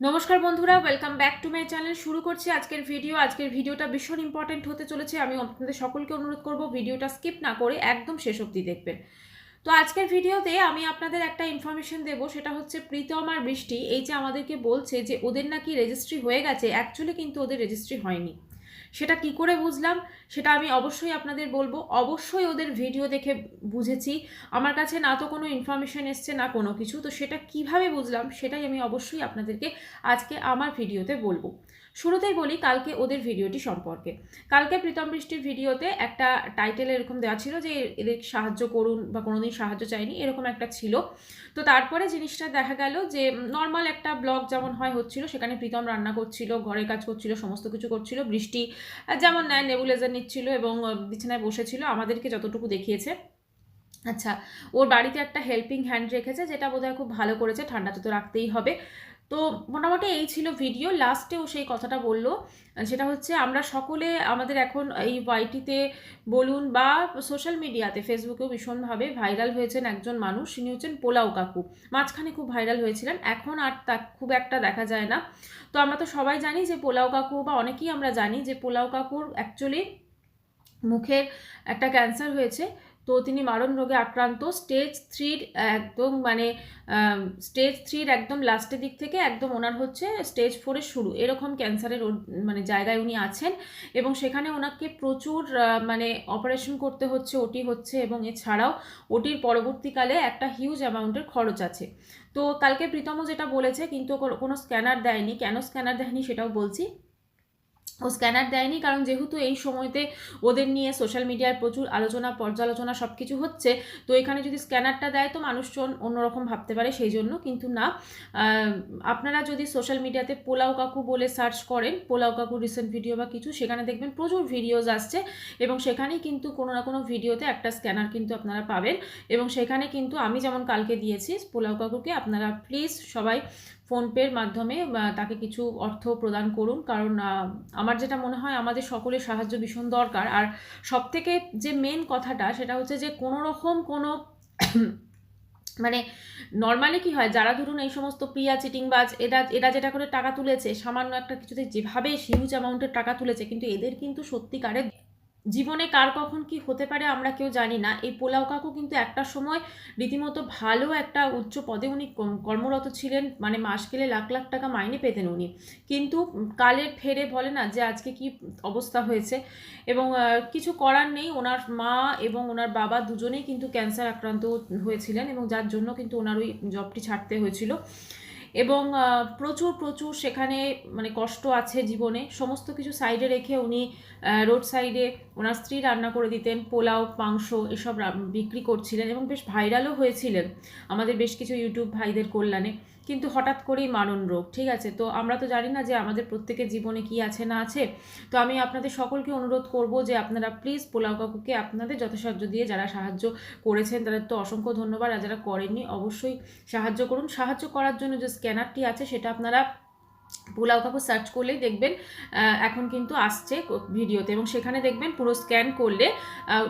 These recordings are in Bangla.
নমস্কার বন্ধুরা welcome back to my channel শুরু করছি আজকের ভিডিও আজকের ভিডিওটা ভীষণ ইম্পর্টেন্ট হতে চলেছে। আমি আপনাদের সকলকে অনুরোধ করব ভিডিওটা স্কিপ না করে একদম শেষ অবধি দেখবেন। তো আজকের ভিডিওতে আমি আপনাদের একটা ইনফরমেশন দেব, সেটা হচ্ছে প্রীতম আর বৃষ্টি। এই যে আমাদেরকে বলছে যে ওদের নাকি রেজিস্ট্রি হয়ে গেছে অ্যাকচুয়ালি কিন্তু ওদের রেজিস্ট্রি হয়নি। সেটা কি করে বুঝলাম? সেটা আমি অবশ্যই আপনাদের বলব। অবশ্যই ওদের ভিডিও দেখে বুঝেছি। আমার কাছে না তো কোনো ইনফরমেশান এসছে, না কোনো কিছু। তো সেটা কীভাবে বুঝলাম? সেটাই আমি অবশ্যই আপনাদেরকে আজকে আমার ভিডিওতে বলব। শুরুতেই বলি কালকে ওদের ভিডিওটি সম্পর্কে। কালকে প্রীতম বৃষ্টির ভিডিওতে একটা টাইটেল এরকম দেওয়া ছিল যে এদের সাহায্য করুন বা কোনোদিন সাহায্য চাইনি, এরকম একটা ছিল। তো তারপরে জিনিসটা দেখা গেল যে নর্মাল একটা ব্লগ যেমন হয় হচ্ছিল, সেখানে প্রীতম রান্না করছিল ঘরের কাজ করছিল, সমস্ত কিছু করছিল, বৃষ্টি যেমন নেয় নেবুলাইজার নিচ্ছিল এবং বিছানায় বসেছিল, আমাদেরকে যতটুকু দেখিয়েছে। আচ্ছা ওর বাড়িতে একটা হেল্পিং হ্যান্ড রেখেছে, যেটা বোধহয় খুব ভালো করেছে ঠান্ডাতে তো রাখতেই হবে। তো মোটামুটি এই ছিল ভিডিও। লাস্টেও সেই কথাটা বলল সেটা হচ্ছে আমরা সকলে আমাদের এখন এই ওয়াইটিতে বলুন বা সোশ্যাল মিডিয়াতে ফেসবুকেও ভীষণভাবে ভাইরাল হয়েছেন একজন মানুষ তিনি হচ্ছেন পোলাও কাকু। মাঝখানে খুব ভাইরাল হয়েছিলেন, এখন আর তা খুব একটা দেখা যায় না। তো আমরা তো সবাই জানি যে পোলাও কাকু বা অনেকেই আমরা জানি যে পোলাও কাকুর অ্যাকচুয়ালি মুখের একটা ক্যান্সার হয়েছে। তো তিনি মারণ রোগে আক্রান্ত। স্টেজ থ্রির একদম মানে স্টেজ থ্রির একদম লাস্টের দিক থেকে একদম ওনার হচ্ছে স্টেজ ফোরের শুরু। এরকম ক্যান্সারের মানে জায়গায় উনি আছেন এবং সেখানে ওনাকে প্রচুর মানে অপারেশন করতে হচ্ছে ওটি হচ্ছে এবং এছাড়াও ওটির পরবর্তীকালে একটা হিউজ অ্যামাউন্টের খরচ আছে। তো কালকে প্রীতম যেটা বলেছে কিন্তু কোনো- কোনো স্ক্যানার দেয়নি। কেন স্ক্যানার দেয়নি সেটাও বলছি। ও স্ক্যানার দেয়নি, কারণ যেহেতু এই সময়তে ওদের নিয়ে সোশ্যাল মিডিয়ায় প্রচুর আলোচনা, পর্যালোচনা সব কিছু হচ্ছে, তো এখানে যদি স্ক্যানারটা দেয় তো মানুষজন অন্যরকম ভাবতে পারে সেই জন্য, কিন্তু না। আপনারা যদি সোশ্যাল মিডিয়াতে পোলাও কাকু বলে সার্চ করেন, পোলাও কাকু রিসেন্ট ভিডিও বা কিছু, সেখানে দেখবেন প্রচুর ভিডিওজ আসছে এবং সেখানেই কিন্তু কোনো না কোনো ভিডিওতে একটা স্ক্যানার কিন্তু আপনারা পাবেন এবং সেখানে কিন্তু আমি যেমন কালকে দিয়েছি, পোলাও কাকুকে আপনারা প্লিজ সবাই ফোনপের মাধ্যমে তাকে কিছু অর্থ প্রদান করুন। কারণ আমার যেটা মনে হয়, আমাদের সকলের সাহায্য ভীষণ দরকার। আর সব থেকে যে মেন কথাটা, সেটা হচ্ছে যে কোনো রকম কোনো মানে নর্মালি কি হয়, যারা ধরুন এই সমস্ত প্রিয়া চিটিংবাজ, এরা এরা যেটা করে টাকা তুলেছে, সামান্য একটা কিছুতে যেভাবে হিউজ অ্যামাউন্টের টাকা তুলেছে, কিন্তু এদের কিন্তু সত্যিকারের জীবনে কার কখন কি হতে পারে আমরা কেউ জানি না। এই পোলাও কাকু কিন্তু একটা সময় রীতিমতো ভালো একটা উচ্চ পদে উনি কর্মরত ছিলেন মানে মাস গেলে লাখ লাখ টাকা মাইনে পেতেন উনি। কিন্তু কালের ফেরে বলে না যে আজকে কি অবস্থা হয়েছে। এবং কিছু করার নেই। ওনার মা এবং ওনার বাবা দুজনেই কিন্তু ক্যান্সার আক্রান্ত হয়েছিলেন এবং যার জন্য কিন্তু ওনার ওই জবটি ছাড়তে হয়েছিল। এবং প্রচুর প্রচুর সেখানে মানে কষ্ট আছে জীবনে। সমস্ত কিছু সাইডে রেখে উনি রোড সাইডে ওনার স্ত্রী রান্না করে দিতেন, পোলাও, মাংস এসব বিক্রি করছিলেন এবং বেশ ভাইরালও হয়েছিলেন আমাদের বেশ কিছু ইউটিউব ভাইদের কল্যাণে। কিন্তু হঠাৎ করেই মানন রোগ, ঠিক আছে? তো আমরা তো জানি না যে আমাদের প্রত্যেকের জীবনে কি আছে না আছে। তো আমি আপনাদের সকলকে অনুরোধ করব যে আপনারা প্লিজ পোলাও কাকুকে আপনাদের যথাসাধ্য দিয়ে যারা সাহায্য করেছেন, তাদের তো অসংখ্য ধন্যবাদ। আর যারা করেননি, অবশ্যই সাহায্য করুন। সাহায্য করার জন্য যে স্ক্যানারটি আছে, সেটা আপনারা পোলাও কাকু সার্চ করলেই দেখবেন এখন কিন্তু আসছে ভিডিওতে এবং সেখানে দেখবেন পুরো স্ক্যান করলে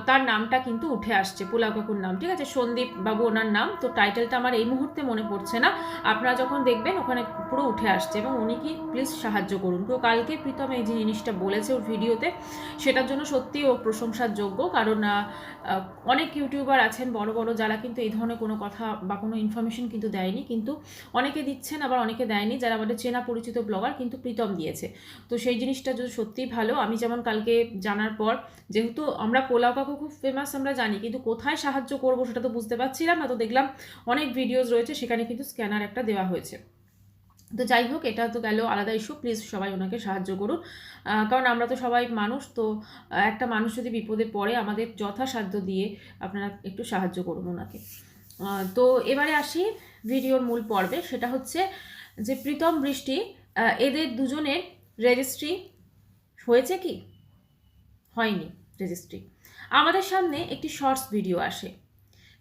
তার নামটা কিন্তু উঠে আসছে পোলাও কাকুর নাম, ঠিক আছে? সন্দীপ বাবু ওনার নাম, তো টাইটেলটা আমার এই মুহূর্তে মনে পড়ছে না। আপনারা যখন দেখবেন ওখানে পুরো উঠে আসছে এবং উনি কি প্লিজ সাহায্য করুন। তো কালকে প্রীতম এই যে জিনিসটা বলেছে ওর ভিডিওতে, সেটার জন্য সত্যি ও প্রশংসার যোগ্য কারণ অনেক ইউটিউবার আছেন বড় বড়, যারা কিন্তু এই ধরনের কোনো কথা বা কোনো ইনফরমেশন কিন্তু দেয়নি, কিন্তু অনেকে দিচ্ছেন, আবার অনেকে দেয়নি, যারা আমাদের চেনা পরিচিত ব্লগার কিন্তু প্রীতম দিয়েছে। তো সেই জিনিসটা যদি সত্যিই ভালো, আমি যেমন কালকে জানার পর, যেহেতু আমরা পোলাও কাকু খুব ফেমাস আমরা জানি, কিন্তু কোথায় সাহায্য করব সেটা তো বুঝতে পারছিলাম না। তো দেখলাম অনেক ভিডিওস রয়েছে, সেখানে কিন্তু স্ক্যানার একটা দেওয়া হয়েছে। তো যাই হোক, এটা তো গেল আলাদা ইস্যু প্লিজ সবাই ওনাকে সাহায্য করুন। কারণ আমরা তো সবাই মানুষ, তো একটা মানুষ যদি বিপদে পড়ে, আমাদের যথাসাধ্য দিয়ে আপনারা একটু সাহায্য করুন ওনাকে। তো এবারে আসি ভিডিওর মূল পর্বে, সেটা হচ্ছে যে প্রীতম বৃষ্টি এদের দুজনের রেজিস্ট্রি হয়েছে কি? হয়নি রেজিস্ট্রি আমাদের সামনে একটি শর্টস ভিডিও আসে।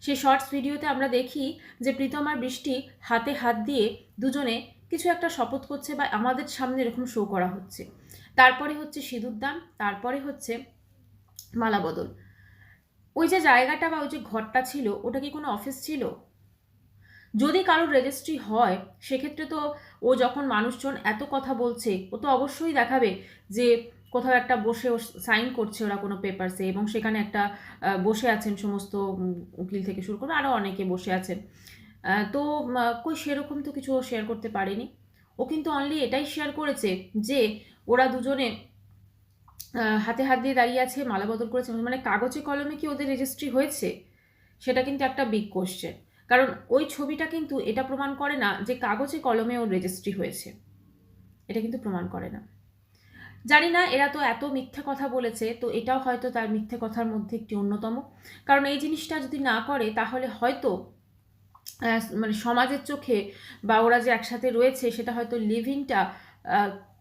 সেই শর্টস ভিডিওতে আমরা দেখি যে প্রীতম আর বৃষ্টি হাতে হাত দিয়ে দুজনে কিছু একটা শপথ করছে বা আমাদের সামনে এরকম শো করা হচ্ছে। তারপরে হচ্ছে সিঁদুরদান তারপরে হচ্ছে মালা বদল। ওই যে জায়গাটা বা ওই যে ঘরটা ছিল, ওটা কি কোনো অফিস ছিল? যদি কারোর রেজিস্ট্রি হয়, সেক্ষেত্রে তো ও যখন মানুষজন এত কথা বলছে, ও তো অবশ্যই দেখাবে যে কোথাও একটা বসে সাইন করছে ওরা কোনো পেপারসে এবং সেখানে একটা বসে আছেন সমস্ত উকিল থেকে শুরু করে আরও অনেকে বসে আছেন। তো কই সেরকম তো কিছু শেয়ার করতে পারেনি। ও কিন্তু অনলি এটাই শেয়ার করেছে যে ওরা দুজনে হাতে হাত দিয়ে দাঁড়িয়ে আছে মালা বদল করেছে মানে কাগজে কলমে কি ওদের রেজিস্ট্রি হয়েছে? সেটা কিন্তু একটা বিগ কোশ্চেন কারণ ওই ছবিটা কিন্তু এটা প্রমাণ করে না যে কাগজে কলমে ওর রেজিস্ট্রি হয়েছে। এটা কিন্তু প্রমাণ করে না। জানি না, এরা তো এত মিথ্যে কথা বলেছে, তো এটাও হয়তো তার মিথ্যে কথার মধ্যে একটি অন্যতম। কারণ এই জিনিসটা যদি না করে, তাহলে হয়তো মানে সমাজের চোখে বা ওরা যে একসাথে রয়েছে, সেটা হয়তো লিভিংটা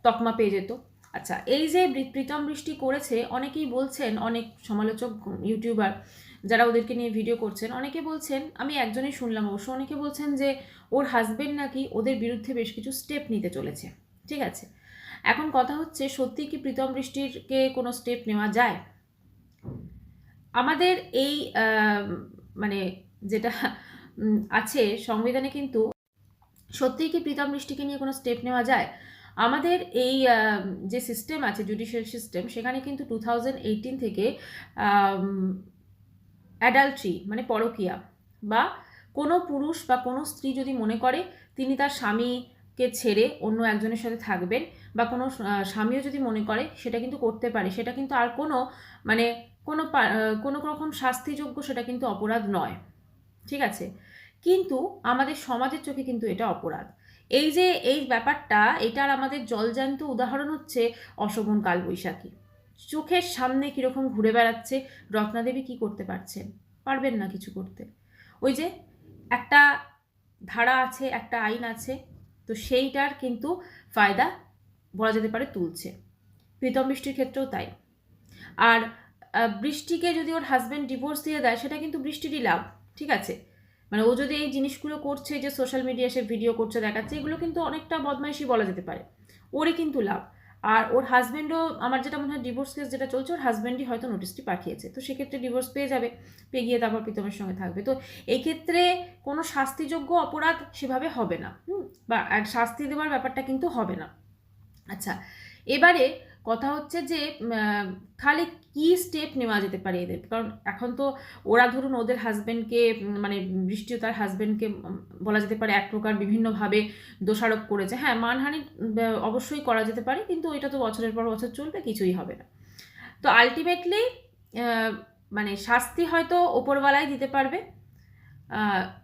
তকমা পেয়ে যেত। আচ্ছা এই যে প্রীতম বৃষ্টি করেছে, অনেকেই বলছেন, অনেক সমালোচক ইউটিউবার যারা ওদেরকে নিয়ে ভিডিও করছেন, অনেকে বলছেন, আমি একজনই শুনলাম অবশ্য, অনেকে বলছেন যে ওর হাজবেন্ড নাকি ওদের বিরুদ্ধে বেশ কিছু স্টেপ নিতে চলেছে। ঠিক আছে? এখন কথা হচ্ছে, সত্যি কি প্রীতম বৃষ্টিরকে কোনো স্টেপ নেওয়া যায়? আমাদের এই মানে যেটা আছে সংবিধানে কিন্তু সত্যিই কি প্রীতম বৃষ্টিকে নিয়ে কোনো স্টেপ নেওয়া যায়? আমাদের এই যে সিস্টেম আছে জুডিশিয়াল সিস্টেম সেখানে কিন্তু টু থাউজেন্ড এইটিন থেকে অ্যাডাল্ট্রি মানে পরকিয়া, বা কোনো পুরুষ বা কোনো স্ত্রী যদি মনে করে তিনি তার স্বামীকে ছেড়ে অন্য একজনের সাথে থাকবেন বা কোনো স্বামীও যদি মনে করে সেটা কিন্তু করতে পারে, সেটা কিন্তু আর কোনো মানে কোনো কোনো রকম শাস্তিযোগ্য সেটা কিন্তু অপরাধ নয়, ঠিক আছে? কিন্তু আমাদের সমাজের চোখে কিন্তু এটা অপরাধ। এই যে, এই ব্যাপারটা, এটার আমাদের জলজান্ত উদাহরণ হচ্ছে অশোভন কালবৈশাখী। চোখের সামনে কীরকম ঘুরে বেড়াচ্ছে রত্নাদেবী কি করতে পারছেন পারবেন না কিছু করতে। ওই যে একটা ধারা আছে, একটা আইন আছে, তো সেইটার কিন্তু ফায়দা বলা যেতে পারে তুলছে। প্রীতম বৃষ্টির ক্ষেত্রেও তাই। আর বৃষ্টিকে যদি ওর হাজব্যান্ড ডিভোর্স দিয়ে দেয়, সেটা কিন্তু বৃষ্টিরই লাভ, ঠিক আছে? মানে ও যদি এই জিনিসগুলো করছে, যে সোশ্যাল মিডিয়া সে ভিডিও করছে, দেখাচ্ছে, এগুলো কিন্তু অনেকটা বদমাইশি বলা যেতে পারে। ওরই কিন্তু লাভ। আর ওর হাজব্যান্ডও আমার যেটা মনে হয় ডিভোর্স কেস যেটা চলছে, ওর হাজব্যান্ডই হয়তো নোটিশটি পাঠিয়েছে। তো সেক্ষেত্রে ডিভোর্স পেয়ে যাবে, পেয়ে গিয়ে তারপর প্রীতমের সঙ্গে থাকবে। তো এক্ষেত্রে ক্ষেত্রে কোনো শাস্তিযোগ্য অপরাধ সেভাবে হবে না বা শাস্তি দেওয়ার ব্যাপারটা কিন্তু হবে না। আচ্ছা এবারে কথা হচ্ছে যে খালি কি স্টেপ নেওয়া যেতে পারে এদের? কারণ এখন তো ওরা ধরুন ওদের হাজব্যান্ডকে মানে বৃষ্টিও তার হাজব্যান্ডকে বলা যেতে পারে এক প্রকার বিভিন্নভাবে দোষারোপ করেছে। হ্যাঁ মানহানি অবশ্যই করা যেতে পারে, কিন্তু এটা তো বছরের পর বছর চলবে, কিছুই হবে না। তো আলটিমেটলি মানে শাস্তি হয়তো ওপরওয়ালাই দিতে পারবে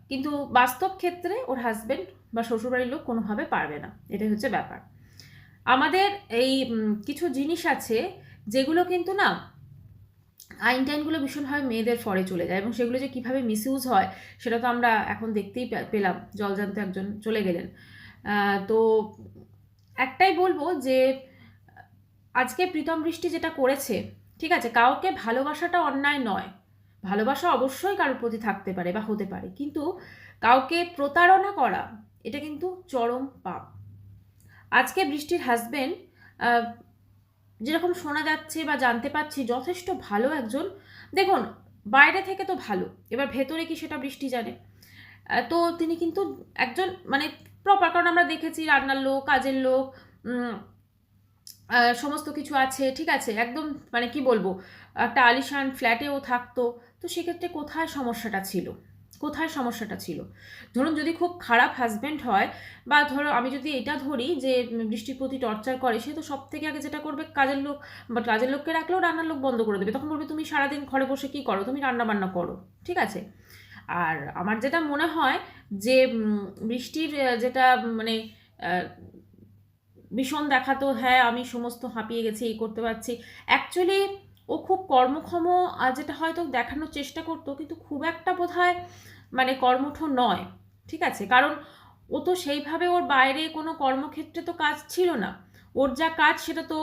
কিন্তু বাস্তব ক্ষেত্রে ওর হাজব্যান্ড বা শ্বশুরবাড়ির লোক কোনোভাবে পারবে না। এটাই হচ্ছে ব্যাপার। আমাদের এই কিছু জিনিস আছে যেগুলো কিন্তু না আইন টাইনগুলো ভীষণভাবে মেয়েদের ফরে চলে যায় এবং সেগুলো যে কীভাবে মিসইউজ হয় সেটা তো আমরা এখন দেখতেই পেলাম জলজান্ত একজন চলে গেলেন। তো একটাই বলব যে, আজকে প্রীতম বৃষ্টি যেটা করেছে, ঠিক আছে, কাউকে ভালোবাসাটা অন্যায় নয়। ভালোবাসা অবশ্যই কারোর প্রতি থাকতে পারে বা হতে পারে, কিন্তু কাউকে প্রতারণা করা, এটা কিন্তু চরম পাপ। আজকে বৃষ্টির হাজবেন্ড যেরকম শোনা যাচ্ছে বা জানতে পাচ্ছি যথেষ্ট ভালো একজন। দেখুন, বাইরে থেকে তো ভালো, এবার ভেতরে কি সেটা বৃষ্টি জানে? তো তিনি কিন্তু একজন মানে প্রপার কারণ আমরা দেখেছি রান্নার লোক, কাজের লোক সমস্ত কিছু আছে, ঠিক আছে? একদম মানে কি বলব, একটা আলিশান ফ্ল্যাটেও থাকতো। তো সেক্ষেত্রে কোথায় সমস্যাটা ছিল? কোথায় সমস্যাটা ছিল? ধরুন যদি খুব খারাপ হাজব্যান্ড হয় বা ধরো আমি যদি এটা ধরি যে বৃষ্টির প্রতি টর্চার করে, সে তো সব থেকে আগে যেটা করবে কাজের লোক বা কাজের লোককে রাখলেও রান্নার লোক বন্ধ করে দেবে। তখন বলবে, তুমি সারাদিন ঘরে বসে কি করো? তুমি রান্না বান্না করো। ঠিক আছে? আর আমার যেটা মনে হয় যে বৃষ্টির যেটা মানে ভীষণ দেখাতো হ্যাঁ আমি সমস্ত হাঁপিয়ে গেছি, এই করতে পারছি। অ্যাকচুয়ালি ও খুব কর্মক্ষম যেটা হয়তো দেখানোর চেষ্টা করতো, কিন্তু খুব একটা বোধ মানে কর্মঠ নয়, ঠিক আছে? কারণ ও তো সেইভাবে ওর বাইরে কোনো কর্মক্ষেত্রে তো কাজ ছিল না। ওর যা কাজ সেটা তো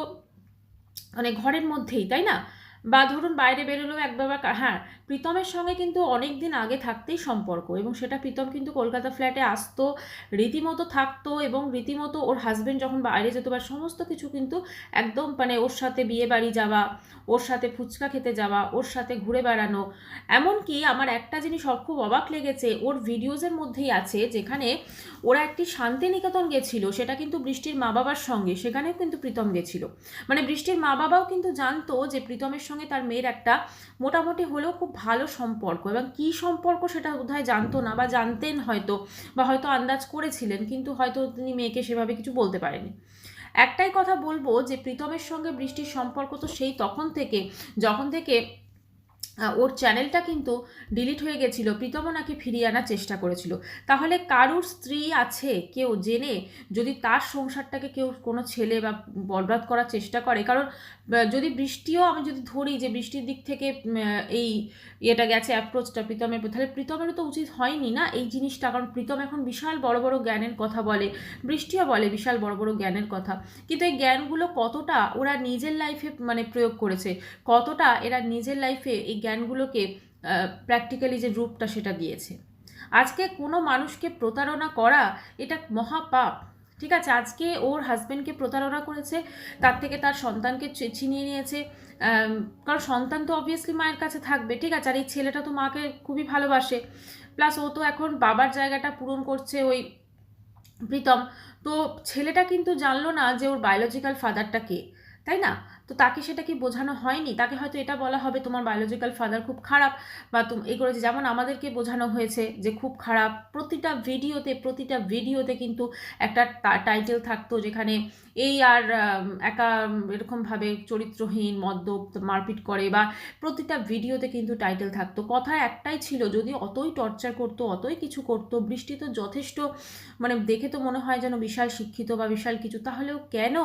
মানে ঘরের মধ্যেই, তাই না? বা ধরুন বাইরে বেরোলেও একবার হ্যাঁ প্রীতমের সঙ্গে কিন্তু অনেক দিন আগে থাকতেই সম্পর্ক এবং সেটা প্রীতম কিন্তু কলকাতা ফ্ল্যাটে আসতো, রীতিমতো থাকতো এবং রীতিমতো ওর হাজব্যান্ড যখন বাইরে যেত বা সমস্ত কিছু কিন্তু একদম মানে ওর সাথে বিয়ে বাড়ি যাওয়া, ওর সাথে ফুচকা খেতে যাওয়া, ওর সাথে ঘুরে বেড়ানো। এমনকি আমার একটা জিনিস খুব অবাক লেগেছে, ওর ভিডিওজের মধ্যেই আছে যেখানে ওরা একটি শান্তিনিকেতন গেছিল, সেটা কিন্তু বৃষ্টির মা বাবার সঙ্গে, সেখানেও কিন্তু প্রীতম গেছিল। মানে বৃষ্টির মা বাবাও কিন্তু জানতো যে প্রীতমের সঙ্গে তার মেয়ের একটা মোটামুটি হলেও খুব ভালো সম্পর্ক এবং কি সম্পর্ক সেটা বোধহয় জানতো না বা জানতেন হয়তো বা হয়তো আন্দাজ করেছিলেন, কিন্তু হয়তো তিনি মেয়েকে সেভাবে কিছু বলতে পারেনি। একটাই কথা বলব যে প্রীতমের সঙ্গে বৃষ্টির সম্পর্ক তো সেই তখন থেকে, যখন থেকে ওর চ্যানেলটা কিন্তু ডিলিট হয়ে গেছিল প্রীতমও নাকি ফিরিয়ে আনার চেষ্টা করেছিল। তাহলে কারুর স্ত্রী আছে কেউ জেনে যদি তার সংসারটাকে কেউ কোনো ছেলে বা বরবাদ করার চেষ্টা করে? কারণ যদি বৃষ্টিও আমি যদি ধরি যে বৃষ্টির দিক থেকে এই ইয়েটা গেছে অ্যাপ্রোচটা প্রীতমের তাহলে প্রীতমেরও তো উচিত হয়নি না এই জিনিসটা? কারণ প্রীতম এখন বিশাল বড় বড় জ্ঞানের কথা বলে, বৃষ্টিও বলে বিশাল বড় বড় জ্ঞানের কথা। কিন্তু এই জ্ঞানগুলো কতটা ওরা নিজের লাইফে মানে প্রয়োগ করেছে? কতটা এরা নিজের লাইফে এই জ্ঞানগুলোকে প্র্যাকটিক্যালি যে রূপটা সেটা দিয়েছে। আজকে কোনো মানুষকে প্রতারণা করা এটা মহাপাপ। ঠিক আছে, আজকে ওর হাজব্যান্ডকে প্রতারণা করেছে, তার থেকে তার সন্তানকে ছিনিয়ে নিয়েছে কারণ সন্তান তো অবভিয়াসলি মায়ের কাছে থাকবে, ঠিক আছে, আর এই ছেলেটা তো মাকে খুবই ভালোবাসে। প্লাস ও তো এখন বাবার জায়গাটা পূরণ করছে ওই প্রীতম। তো ছেলেটা কিন্তু জানলো না যে ওর বায়োলজিক্যাল ফাদারটা কে, তাই না? তো তাকে সেটা কি বোঝানো হয়নি? তাকে হয়তো এটা বলা হবে, তোমার বায়োলজিক্যাল ফাদার খুব খারাপ বা তুমি এই করেছে। যেমন আমাদেরকে বোঝানো হয়েছে যে খুব খারাপ। প্রতিটা ভিডিওতে প্রতিটা ভিডিওতে কিন্তু একটা টাইটেল থাকতো যেখানে এই আর একা এরকমভাবে চরিত্রহীন, মদ্যপ, মারপিট করে বা প্রতিটা ভিডিওতে কিন্তু টাইটেল থাকতো। কথা একটাই ছিল, যদি অতই টর্চার করতো, অতই কিছু করতো, বৃষ্টি তো যথেষ্ট মানে দেখে তো মনে হয় যেন বিশাল শিক্ষিত বা বিশাল কিছু, তাহলেও কেন?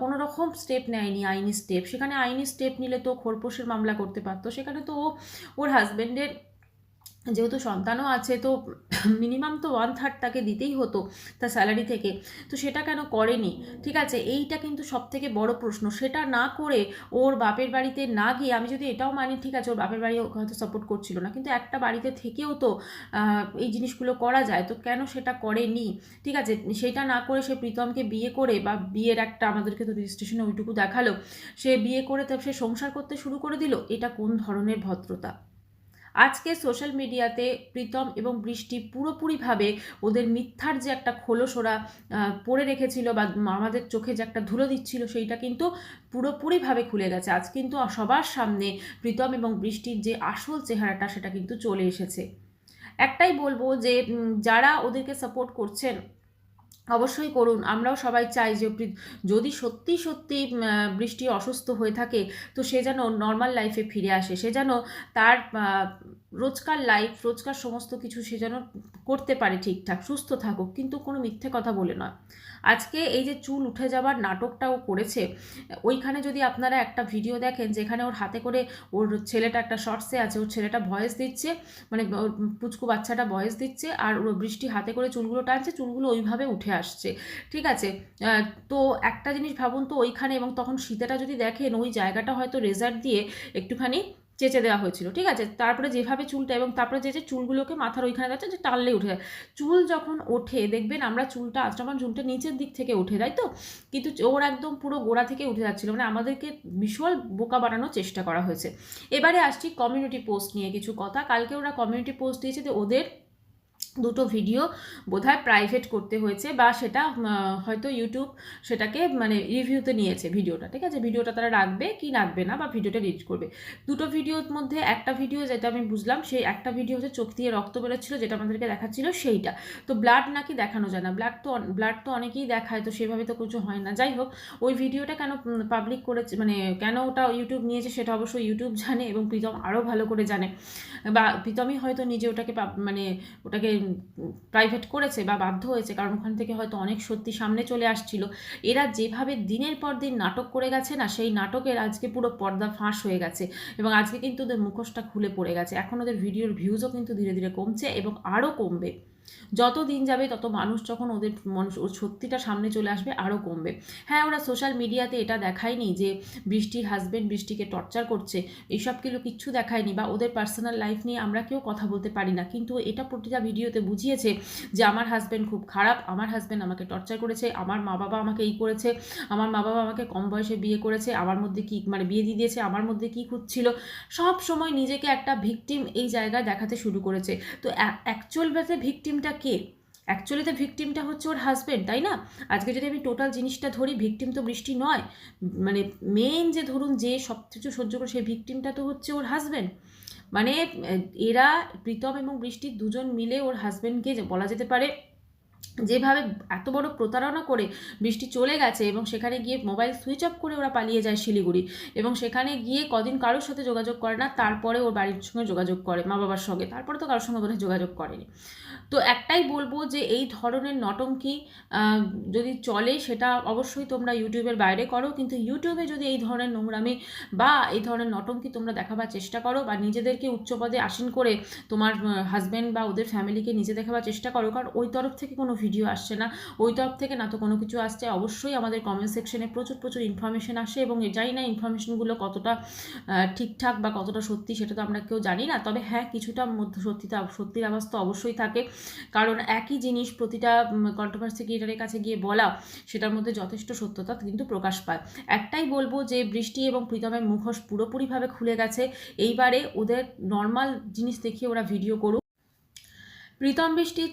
কোনো রকম স্টেপ নেয়নি আইনি স্টেপ সেখানে আইনি স্টেপ নিলে তো খোরপোশের মামলা করতে পারতো। সেখানে তো ও, ওর হাজব্যান্ডের যেহেতু সন্তানও আছে, তো মিনিমাম তো ওয়ান থার্ড তাকে দিতেই হতো তার স্যালারি থেকে। তো সেটা কেন করেনি? ঠিক আছে, এইটা কিন্তু সব থেকে বড় প্রশ্ন। সেটা না করে ওর বাপের বাড়িতে না গিয়ে, আমি যদি এটাও মানি, ঠিক আছে, ওর বাপের বাড়ি হয়তো সাপোর্ট করছিল না, কিন্তু একটা বাড়িতে থেকেও তো এই জিনিসগুলো করা যায়, তো কেন সেটা করেনি? ঠিক আছে, সেটা না করে সে প্রীতমকে বিয়ে করে বা বিয়ের একটা আমাদেরকে তো রেজিস্ট্রেশনে ওইটুকু দেখাল, সে বিয়ে করে তো সে সংসার করতে শুরু করে দিল, এটা কোন ধরনের ভদ্রতা? আজকে সোশ্যাল মিডিয়াতে প্রীতম এবং বৃষ্টি পুরোপুরিভাবে ওদের মিথ্যার যে একটা খোলস ওরা পড়ে রেখেছিল বা আমাদের চোখে যে একটা ধুলো দিচ্ছিল সেইটা কিন্তু পুরোপুরিভাবে খুলে গেছে। আজ কিন্তু সবার সামনে প্রীতম এবং বৃষ্টির যে আসল চেহারাটা সেটা কিন্তু চলে এসেছে। একটাই বলব যে যারা ওদেরকে সাপোর্ট করছেন অবশ্যই করুন। আমরাও সবাই চাই যে যদি সত্যি সত্যি বৃষ্টি অসুস্থ হয়ে থাকে, তো সে যেন নর্মাল লাইফে ফিরে আসে। সে যেন তার রোজকার লাইফ রোজকার সমস্ত কিছু সে যেন করতে পারে ঠিকঠাক, সুস্থ থাকুক, কিন্তু কোনো মিথ্যে কথা বলে নয়। আজকে এই যে চুল উঠে যাবার নাটকটাও করেছে, ওইখানে যদি আপনারা একটা ভিডিও দেখেন যেখানে ওর হাতে করে ওর ছেলেটা একটা শর্টসে আছে, ওর ছেলেটা ভয়েস দিচ্ছে মানে ওর পুচকু বাচ্চাটা ভয়েস দিচ্ছে, আর ওর বৃষ্টি হাতে করে চুলগুলো টানছে, চুলগুলো ওইভাবে উঠে আসছে, ঠিক আছে? তো একটা জিনিস ভাবুন তো ওইখানে এবং তখন শীতেটা যদি দেখেন, ওই জায়গাটা হয়তো রেজার্ট দিয়ে একটুখানি চেঁচে দেওয়া হয়েছিল, ঠিক আছে? তারপরে যেভাবে চুলটা এবং তারপরে যে যে চুলগুলোকে মাথার ওইখানে যাচ্ছে যে টাললে উঠে যায়। চুল যখন ওঠে, দেখবেন আমরা চুলটা আচরণ চুলটা নিচের দিক থেকে উঠে তাই তো? কিন্তু ওর একদম পুরো গোড়া থেকে উঠে যাচ্ছিল মানে আমাদেরকে বিশাল বোকা বানানোর চেষ্টা করা হয়েছে। এবারে আসছি কমিউনিটি পোস্ট নিয়ে কিছু কথা। কালকে ওরা কমিউনিটি পোস্ট দিয়েছে যে ওদের দুটো ভিডিও বোধহয় প্রাইভেট করতে হয়েছে বা সেটা হয়তো ইউটিউব সেটাকে মানে রিভিউতে নিয়েছে ভিডিওটা ঠিক আছে? ভিডিওটা তারা রাখবে কি রাখবে না বা ভিডিওটা রিচ করবে। দুটো ভিডিওর মধ্যে একটা ভিডিও যেটা আমি বুঝলাম, সেই একটা ভিডিও হচ্ছে চোখ দিয়ে রক্ত বেরোচ্ছিলো, যেটা আমাদেরকে দেখাচ্ছিল সেইটা। তো ব্লাড নাকি দেখানো যায় না। ব্লাড তো ব্লাড তো অনেকেই দেখায়, তো সেভাবে তো কিছু হয় না। যাই হোক, ওই ভিডিওটা কেন পাবলিক করেছে মানে কেন ওটা ইউটিউব নিয়েছে সেটা অবশ্যই ইউটিউব জানে এবং প্রীতম আরও ভালো করে জানে। বা প্রীতমই হয়তো নিজে ওটাকে মানে ওটাকে প্রাইভেট করেছে বা বাধ্য হয়েছে, কারণ ওখান থেকে হয়তো অনেক সত্যি সামনে চলে আসছিল। এরা যেভাবে দিনের পর দিন নাটক করে গেছে না, সেই নাটকের আজকে পুরো পর্দা ফাঁস হয়ে গেছে এবং আজকে কিন্তু ওদের মুখোশটা খুলে পড়ে গেছে। এখন ওদের ভিডিওর ভিউজও কিন্তু ধীরে ধীরে কমছে এবং আরও কমবে। যত দিন যাবে, তত মানুষ যখন ওদের মানুষ ওর সত্যিটা সামনে চলে আসবে আরও কমবে। হ্যাঁ ওরা সোশ্যাল মিডিয়াতে এটা দেখায়নি যে বৃষ্টির হাজব্যান্ড বৃষ্টিকে টর্চার করছে, এইসব কিছু কিচ্ছু দেখায়নি বা ওদের পার্সোনাল লাইফ নিয়ে আমরা কেউ কথা বলতে পারি না। কিন্তু এটা প্রতিটা ভিডিওতে বুঝিয়েছে যে আমার হাজব্যান্ড খুব খারাপ, আমার হাজব্যান্ড আমাকে টর্চার করেছে, আমার মা বাবা আমাকে এই করেছে, আমার মা বাবা আমাকে কম বয়সে বিয়ে করেছে, আমার মধ্যে কি মানে বিয়ে দিয়ে দিয়েছে, আমার মধ্যে কি খুঁজছিল সব সময় নিজেকে একটা ভিকটিম এই জায়গায় দেখাতে শুরু করেছে। তো অ্যাকচুয়াল ব্যাপারে ভিকটিমটা কে? অ্যাকচুয়ালি তো ভিকটিমটা হচ্ছে ওর হাজব্যান্ড তাই না? আজকে যদি আমি টোটাল জিনিসটা ধরি ভিকটিম তো বৃষ্টি নয়। মানে মেন যে ধরুন যে সব কিছু সহ্য করে, সেই ভিকটিমটা তো হচ্ছে ওর হাজব্যান্ড মানে এরা, প্রীতম এবং বৃষ্টির দুজন মিলে ওর হাজব্যান্ডকে বলা যেতে পারে, যেভাবে এত বড় প্রতারণা করে বৃষ্টি চলে গেছে এবং সেখানে গিয়ে মোবাইল সুইচ অফ করে ওরা পালিয়ে যায় শিলিগুড়ি এবং সেখানে গিয়ে কদিন কারোর সাথে যোগাযোগ করে না, তারপরে ওর বাড়ির সঙ্গে যোগাযোগ করে মা বাবার সঙ্গে। তারপরে তো কারোর সঙ্গে বোধহয় যোগাযোগ করেনি। তো একটাই বলব যে এই ধরনের নটঙ্কি যদি চলে সেটা অবশ্যই তোমরা ইউটিউবের বাইরে করো, কিন্তু ইউটিউবে যদি এই ধরনের নোংরামি বা এই ধরনের নটঙ্কি তোমরা দেখাবার চেষ্টা করো বা নিজেদেরকে উচ্চ পদে আসীন করে তোমার হাজব্যান্ড বা ওদের ফ্যামিলিকে নিজে দেখাবার চেষ্টা করো, কারণ ওই তরফ থেকে কোনো ভিডিও আসছে না। ওই তরফ থেকে না তো কোনো কিছু আসছে। অবশ্যই আমাদের কমেন্ট সেকশনে প্রচুর প্রচুর ইনফরমেশন আসে এবং জানি না ইনফরমেশনগুলো কতটা ঠিকঠাক বা কতটা সত্যি সেটা তো আমরা কেউ জানি না। তবে হ্যাঁ কিছুটা মধ্যে সত্যিটা সত্যির আওয়াজ তো অবশ্যই থাকে। কারণ একই জিনিস প্রতিটা কন্ট্রোভার্সি ক্রিয়েটারের কাছে গিয়ে বলা, সেটার মধ্যে যথেষ্ট সত্যতা কিন্তু প্রকাশ পায়। একটাই বলব যে, বৃষ্টি এবং প্রীতমের মুখোশ পুরোপুরিভাবে খুলে গেছে। এইবারে ওদের নর্মাল জিনিস দেখিয়ে ওরা ভিডিও করুক। প্রীতম বৃষ্টির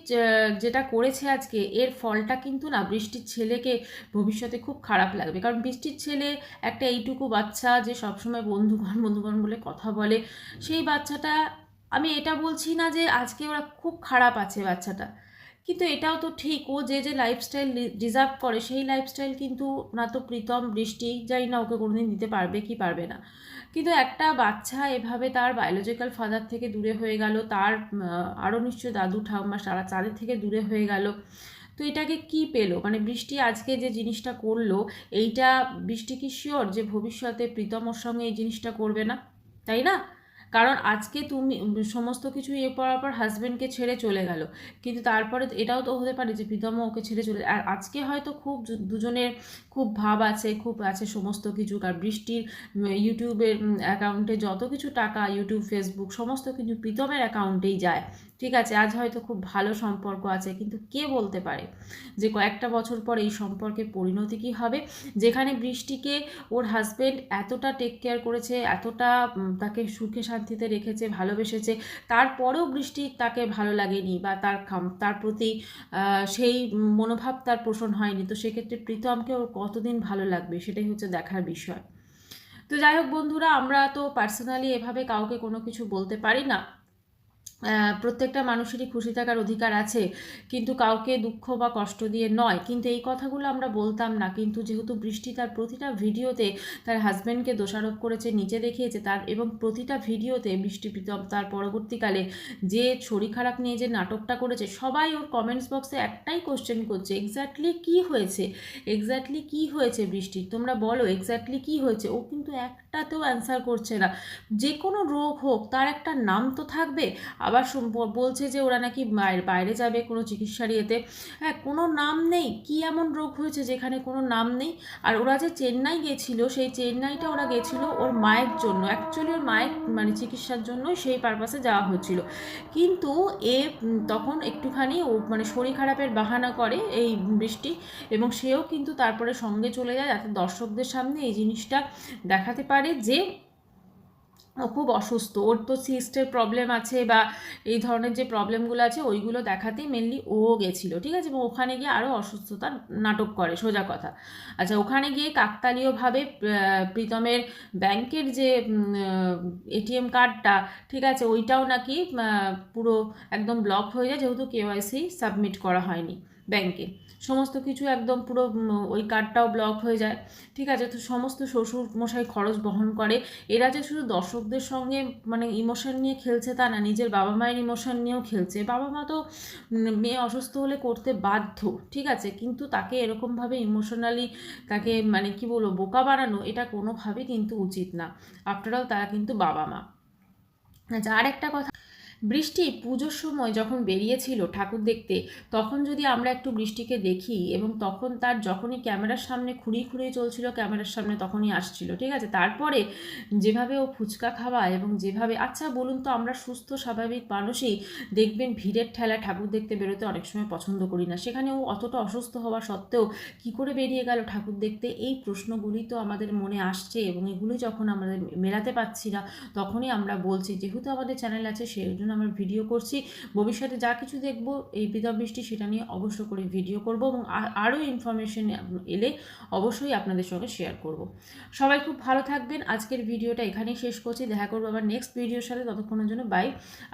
যেটা করেছে আজকে, এর ফলটা কিন্তু না, বৃষ্টির ছেলেকে ভবিষ্যতে খুব খারাপ লাগবে। কারণ বৃষ্টির ছেলে একটা এইটুকু বাচ্চা যে সবসময় বন্ধুগণ বন্ধুগণ বলে কথা বলে, সেই বাচ্চাটা আমি এটা বলছি না যে আজকে ওরা খুব খারাপ আছে বাচ্চাটা। কিন্তু এটাও তো ঠিক, ও যে যে লাইফস্টাইল ডিজার্ভ করে সেই লাইফস্টাইল কিন্তু না তো প্রীতম, বৃষ্টি যাই না ওকে কোনোদিন দিতে পারবে কি পারবে না। কিন্তু একটা বাচ্চা এভাবে তার বায়োলজিক্যাল ফাদার থেকে দূরে হয়ে গেল, তার আরও নিশ্চয় দাদু ঠাম্মা সারা চাঁদের থেকে দূরে হয়ে গেল, তো এটাকে কি পেল? মানে বৃষ্টি আজকে যে জিনিসটা করল, এইটা বৃষ্টি কি শিওর যে ভবিষ্যতে প্রীতমর সঙ্গে এই জিনিসটা করবে না? তাই না? কারণ আজকে তুমি, সমস্ত কিছু এ পড়ার পর হাজব্যান্ডকে ছেড়ে চলে গেল। কিন্তু তারপরে এটাও তো হতে পারে যে প্রীতম ওকে ছেড়ে চলে আর আজকে হয়তো খুব দুজনের খুব ভাব আছে, খুব আছে সমস্ত কিছু। আর বৃষ্টির ইউটিউবের অ্যাকাউন্টে যত কিছু টাকা, ইউটিউব ফেসবুক সমস্ত কিছু প্রীতমের অ্যাকাউন্টেই যায়। ঠিক আছে, আজ হয়তো খুব ভালো সম্পর্ক আছে, কিন্তু কে বলতে পারে যে কয়েকটা বছর পর এই সম্পর্কের পরিণতি কী হবে? যেখানে বৃষ্টিকে ওর হাজব্যান্ড এতটা টেক কেয়ার করেছে, এতটা তাকে সুখে শান্তিতে রেখেছে, ভালোবেসেছে। তারপরেও বৃষ্টি তাকে ভালো লাগেনি বা তার তার প্রতি সেই মনোভাব তার পোষণ হয়নি। তো সেক্ষেত্রে প্রীতমকে ওর কতদিন ভালো লাগবে সেটাই হচ্ছে দেখার বিষয়। তো যাই হোক বন্ধুরা, আমরা তো পার্সোনালি এভাবে কাউকে কোনো কিছু বলতে পারি না। প্রত্যেকটা মানুষেরই খুশি থাকার অধিকার আছে, কিন্তু কাউকে দুঃখ বা কষ্ট দিয়ে নয়। কিন্তু এই কথাগুলো আমরা বলতাম না। কিন্তু যেহেতু বৃষ্টি তার প্রতিটা ভিডিওতে তার হাজব্যান্ডকে দোষারোপ করেছে নিচে দেখিয়েছে তার, এবং প্রতিটা ভিডিওতে বৃষ্টি প্রীতম তার পরবর্তীকালে যে শরীর খারাপ নিয়ে যে নাটকটা করেছে, সবাই ওর কমেন্টস বক্সে একটাই কোশ্চেন করছে এক্স্যাক্টলি কি হয়েছে? এক্স্যাক্টলি কি হয়েছে বৃষ্টি? তোমরা বলো এক্স্যাক্টলি কি হয়েছে? ও কিন্তু একটাতেও অ্যান্সার করছে না। যে কোনো রোগ হোক, তার একটা নাম তো থাকবে। আবার বলছে যে ওরা নাকি বাইরে যাবে কোনো চিকিৎসার ইয়েতে। হ্যাঁ কোনো নাম নেই। কি এমন রোগ হয়েছে যেখানে কোনো নাম নেই? আর ওরা যে চেন্নাই গেছিল, সেই চেন্নাইটা ওরা গেছিল ওর মায়ের জন্য। অ্যাকচুয়ালি ওর মায়ের মানে চিকিৎসার জন্যই সেই পারপাসে যাওয়া হচ্ছিল কিন্তু এ তখন একটুখানি ও মানে শরীর খারাপের বাহানা করে এই বৃষ্টি এবং সেও কিন্তু তারপরে সঙ্গে চলে যায়। যাতে দর্শকদের সামনে এই জিনিসটা দেখাতে পারে যে খুব অসুস্থ। ওর তো সিস্টের প্রবলেম আছে বা এই ধরনের যে প্রবলেমগুলো আছে, ওইগুলো দেখাতেই মেনলি ও গেছিল, ঠিক আছে? এবং ওখানে গিয়ে আরও অসুস্থতার নাটক করে, সোজা কথা। আচ্ছা ওখানে গিয়ে কাকতালীয়ভাবে প্রীতমের ব্যাংকের যে এটিএম কার্ডটা, ঠিক আছে? ওইটাও নাকি পুরো একদম ব্লক হয়ে যায়, যেহেতু কেওয়াইসি সাবমিট করা হয়নি। ব্যাংকে। সমস্ত কিছু একদম পুরো ওই কার্ডটাও ব্লক হয়ে যায়। ঠিক আছে? তো সমস্ত শ্বশুর মশাই খরচ বহন করে। এরা যে শুধু দর্শকদের সঙ্গে মানে ইমোশন নিয়ে খেলছে তা না, নিজের বাবা মায়ের ইমোশন নিয়েও খেলছে। বাবা মা তো মেয়ে অসুস্থ হলে করতে বাধ্য, ঠিক আছে? কিন্তু তাকে এরকমভাবে ইমোশনালি তাকে মানে কি বলব, বোকা বানানো এটা কোনোভাবেই কিন্তু উচিত না। আফটার অল তারা কিন্তু বাবা মা। আচ্ছা আর একটা কথা। বৃষ্টি পুজোর সময় যখন বেরিয়েছিল ঠাকুর দেখতে, তখন যদি আমরা একটু বৃষ্টিকে দেখি এবং তখন তার যখনই ক্যামেরার সামনে খুঁড়িয়ে খুঁড়িয়ে চলছিল, ক্যামেরার সামনে তখনই আসছিল, ঠিক আছে? তারপরে যেভাবে ও ফুচকা খাওয়া এবং যেভাবে আচ্ছা বলুন তো আমরা সুস্থ, স্বাভাবিক মানুষই দেখবেন ভিড়ের ঠেলা ঠাকুর দেখতে বেরোতে অনেক সময় পছন্দ করি না। সেখানে ও অতটা অসুস্থ হওয়া সত্ত্বেও কি করে বেরিয়ে গেল ঠাকুর দেখতে? এই প্রশ্নগুলি তো আমাদের মনে আসছে এবং এগুলি যখন আমাদের মেলাতে পারছি না, তখনই আমরা বলছি, যেহেতু আমাদের চ্যানেল আছে, সেই জন্য আমরা ভিডিও করছি। ভবিষ্যতে যা কিছু দেখব, এই বৃষ্টি সেটা নিয়ে অবশ্য করে ভিডিও করব এবং আরও ইনফরমেশন এলে অবশ্যই আপনাদের সঙ্গে শেয়ার করব। সবাই খুব ভালো থাকবেন। আজকের ভিডিওটা এখানেই শেষ করছি। দেখা করব আবার নেক্সট ভিডিওর সাথে। ততক্ষণের জন্য বাই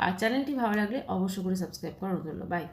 আর চ্যানেলটি ভালো লাগলে অবশ্য করে সাবস্ক্রাইব করার জন্য। বাই